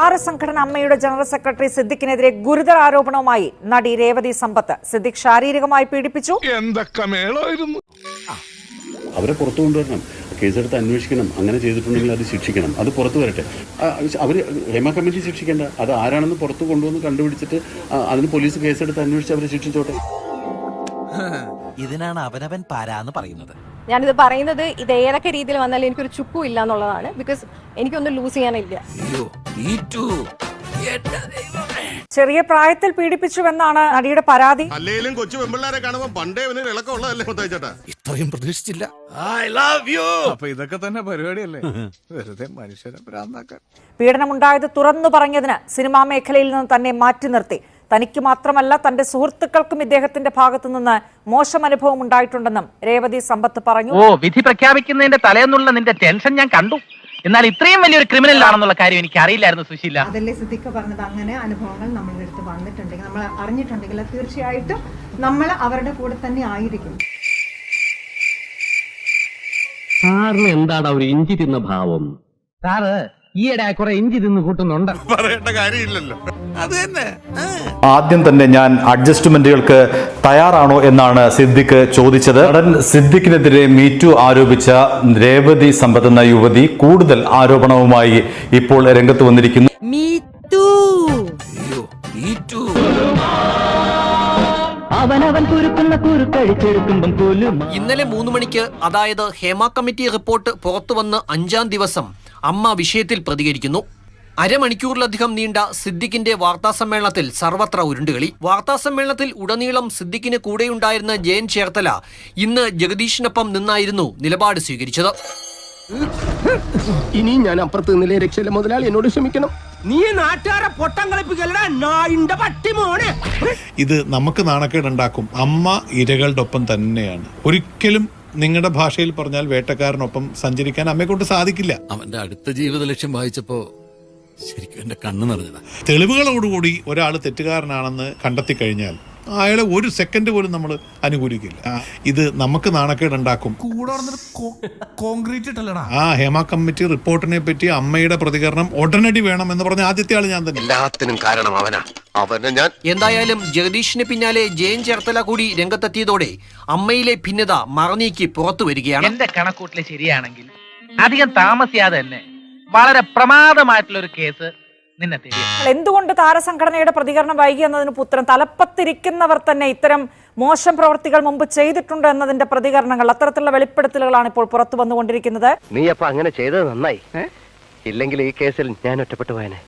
താരസംഘടന അമ്മയുടെ general secretary സിദ്ദിഖിനെതിരെ ഗുരുതര ആരോപണവുമായി നടി രേവതി സമ്പത്ത് സിദ്ദിഖ് ശാരീരികമായി പീഡിപ്പിച്ചു. എന്തൊക്കെ അവരെ പുറത്തു കൊണ്ടുവരണം. കേസെടുത്ത് അന്വേഷിക്കണം. അങ്ങനെ ചെയ്തിട്ടുണ്ടെങ്കിൽ അത് ശിക്ഷിക്കണം. അത് പുറത്തു വരട്ടെ. അവർ ഹേമ കമ്മിറ്റി ശിക്ഷിക്കേണ്ട. അത് ആരാണെന്ന് പുറത്തു കൊണ്ടുവന്ന് കണ്ടുപിടിച്ചിട്ട് അതിന് പോലീസ് കേസെടുത്ത് അന്വേഷിച്ച് അവരെ ശിക്ഷിച്ചോട്ടെ. ഇതിനാണ് അവനവൻ പാരാന്ന് പറയുന്നത്. ഞാനിത് പറയുന്നത് ഇത് ഏതൊക്കെ രീതിയിൽ വന്നാലും എനിക്കൊരു ചുക്കും ഇല്ല എന്നുള്ളതാണ് ബിക്കോസ് എനിക്കൊന്നും ലൂസ് ചെയ്യാനില്ല. ചെറിയ പ്രായത്തിൽ പീഡിപ്പിച്ചുവെന്നാണ് നടിയുടെ പരാതി. അല്ലെങ്കിലും കൊച്ചു പെമ്പിള്ളാരെ കാണുമ്പോ പണ്ടേ അവന് ഇളക്കമുള്ളതല്ലേ മുത്തച്ഛേട്ടാ? ഇത്രയും പ്രതീക്ഷിച്ചില്ല. ഐ ലവ് യു അപ്പൊ ഇതൊക്കെ തന്നെ പരിപാടിയല്ലേ? വെറുതെ മനുഷ്യരെ ഭ്രാന്താക്കാൻ. പീഡനമുണ്ടായത് തുറന്നു പറഞ്ഞതിന് സിനിമാ മേഖലയിൽ നിന്ന് തന്നെ മാറ്റി നിർത്തി. തനിക്ക് മാത്രമല്ല തന്റെ സുഹൃത്തുക്കൾക്കും ഇദ്ദേഹത്തിന്റെ ഭാഗത്തു നിന്ന് മോശം അനുഭവം ഉണ്ടായിട്ടുണ്ടെന്നും രേവതി സമ്പത്ത് പറഞ്ഞു. ഓ വിധി പ്രഖ്യാപിക്കുന്നതിന്റെ തലേന്നുള്ള നിന്റെ ടെൻഷൻ ഞാൻ കണ്ടു. എന്നാൽ ഇത്രയും വലിയൊരു ക്രിമിനൽ ആണെന്നുള്ള കാര്യം എനിക്ക് അറിയില്ലായിരുന്നു സുശീല. അതല്ലേ സിദ്ധിക്ക പറഞ്ഞത്? അങ്ങനെ അനുഭവങ്ങൾ നമ്മളുടെ അടുത്ത് വന്നിട്ടുണ്ടെങ്കിൽ നമ്മൾ അറിഞ്ഞിട്ടുണ്ടെങ്കിൽ തീർച്ചയായിട്ടും നമ്മൾ അവരുടെ കൂടെ തന്നെ ആയിരിക്കും. സാറിന് എന്താണ് ഒരു ഇഞ്ചി തിന്ന ഭാവം? സാറ് ഈയിടെ കുറെ ഇഞ്ചി തിന്ന് കൂട്ടുന്നുണ്ട്. പറയേണ്ട കാര്യമില്ലല്ലോ. അത് തന്നെ. ആദ്യം തന്നെ ഞാൻ അഡ്ജസ്റ്റ്മെന്റുകൾക്ക് തയ്യാറാണോ എന്നാണ് സിദ്ദിഖ് ചോദിച്ചത്. നടൻ സിദ്ദിഖിനെതിരെ മീറ്റു ആരോപിച്ച രേവതി സമ്പത്ത് എന്ന യുവതി കൂടുതൽ ആരോപണവുമായി ഇപ്പോൾ രംഗത്ത് വന്നിരിക്കുന്നു. അവനവൻ കുരുക്കുന്ന കുരുക്കഴിച്ചെടുക്കുമ്പം പോലും ഇന്നലെ മൂന്ന് മണിക്ക് അതായത് ഹേമ കമ്മിറ്റി റിപ്പോർട്ട് പുറത്തു വന്ന് അഞ്ചാം ദിവസം അമ്മ വിഷയത്തിൽ പ്രതികരിക്കുന്നു. അരമണിക്കൂറിലധികം നീണ്ട സിദ്ദിഖിന്റെ വാർത്താസമ്മേളനത്തിൽ സർവത്ര ഉരുണ്ടുകളി. വാർത്താസമ്മേളനത്തിൽ ഉടനീളം സിദ്ദിഖിന് കൂടെയുണ്ടായിരുന്ന ജയൻ ചേർത്തല ഇന്ന് ജഗദീഷിനൊപ്പം നിന്നായിരുന്നു നിലപാട് സ്വീകരിച്ചത്. ഇനി ഞാൻ അപ്പുറത്ത് നിന്നിലെ രക്ഷയിലെ മുതലാളി എന്നോട് ക്ഷമിക്കണം. നീ നാട്ടുകാരെ പൊട്ടം കളിപ്പിക്കലടാ നായിന്റെ പട്ടി മോനെ. ഇത് നമുക്ക് നാണക്കേടുണ്ടാക്കും. അമ്മ ഇരകളുടെ ഒപ്പം തന്നെയാണ്. ഒരിക്കലും നിങ്ങളുടെ ഭാഷയിൽ പറഞ്ഞാൽ വേട്ടക്കാരനൊപ്പം സഞ്ചരിക്കാൻ അമ്മയെ കൊണ്ട് സാധിക്കില്ല. അവന്റെ അടുത്ത ജീവിത ലക്ഷ്യം വായിച്ചപ്പോ ശരിക്കും എന്റെ കണ്ണു നിറഞ്ഞതാ. തെളിവുകളോടുകൂടി ഒരാൾ തെറ്റുകാരനാണെന്ന് കണ്ടെത്തി കഴിഞ്ഞാൽ അയാളെ ഒരു സെക്കൻഡ് പോലും നമ്മൾ അനുകൂലിക്കില്ല. ഇത് നമുക്ക് നാണക്കേടുണ്ടാക്കും കോൺക്രീറ്റ് ആ ഹേമ കമ്മിറ്റി റിപ്പോർട്ടിനെ പറ്റി അമ്മയുടെ പ്രതികരണം ഉടനടി വേണം എന്ന് പറഞ്ഞ ആദ്യത്തെ ആൾ ഞാൻ തന്നെ എല്ലാത്തിനും കാരണം അവനാ. അവനെ ഞാൻ എന്തായാലും ജഗദീഷിന് പിന്നാലെ ജയൻ ചേർത്തല കൂടി രംഗത്തെത്തിയതോടെ അമ്മയിലെ ഭിന്നത മറനീക്കി പുറത്തു വരികയാണ്. എന്റെ കണക്കൂട്ടിലെ ശരിയാണെങ്കിൽ അധികം താമസിയാതെ തന്നെ വളരെ പ്രമാദമായിട്ടുള്ള ഒരു കേസ് നിന്നെ എന്തുകൊണ്ട് താരസംഘടനയുടെ പ്രതികരണം വൈകി എന്നതിന് പുത്രൻ? തലപ്പത്തിരിക്കുന്നവർ തന്നെ ഇത്തരം മോശം പ്രവർത്തികൾ മുമ്പ് ചെയ്തിട്ടുണ്ട് എന്നതിന്റെ പ്രതികരണങ്ങൾ അത്തരത്തിലുള്ള വെളിപ്പെടുത്തലുകളാണ് ഇപ്പോൾ പുറത്തു വന്നുകൊണ്ടിരിക്കുന്നത്. നീ അപ്പൊ അങ്ങനെ ചെയ്തത് നന്നായി. ഇല്ലെങ്കിൽ ഈ കേസിൽ ഞാൻ ഒറ്റപ്പെട്ടു പോയനെ.